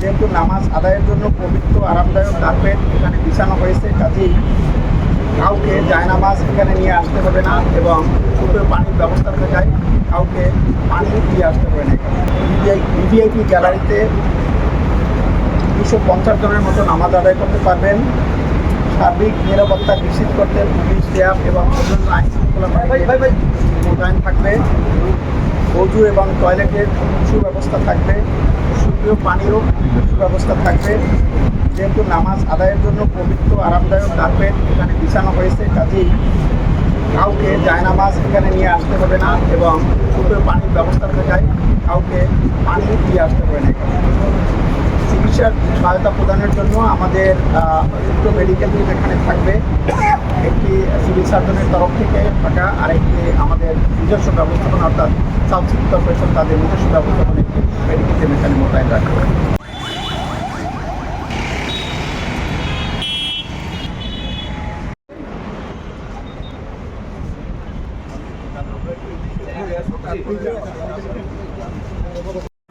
যেহেতু নামাজ আদায়ের জন্য পবিত্র আরামদায়ক কার্পেট এখানে বিছানো হয়েছে কাজেই কাউকে জায়নামাজ এখানে নিয়ে আসতে হবে না এবং শুধু পানির ব্যবস্থা থাকায় কাউকে পানি দিয়ে আসতে হবে না ভিভিআইপি গ্যালারিতে দুশো পঞ্চাশ জনের মতো নামাজ আদায় করতে পারবেন। সার্বিক নিরাপত্তা নিশ্চিত করতে পুলিশ র্যাব এবং অন্যান্য আইন শৃঙ্খলা মোতায়েন থাকবে। অজু এবং টয়লেটের সুব্যবস্থা থাকবে। সুপ্রিয় পানিরও সুব্যবস্থা থাকবে। যেহেতু নামাজ আদায়ের জন্য পবিত্র, আরামদায়ক কার্পেট এখানে বিছানো হয়েছে, কাজেই কাউকে জায়নামাজ এখানে নিয়ে আসতে হবে না এবং সুপ্রিয় পানির ব্যবস্থা থাকায় কাউকে পানি দিয়ে আসতে হবে না চিকিৎসার সহায়তা প্রদানের জন্য আমাদের দুটো মেডিকেল টিম এখানে থাকবে। একটি সিভিল সার্জনের তরফ থেকে থাকা আর একটি আমাদের নিজস্ব ব্যবস্থাপনা অর্থাৎ সাউথ সিটি কর্পোরেশন তাদের নিজস্ব ব্যবস্থাপনা একটি মেডিকেল টিম এখানে মোতায়েন রাখবে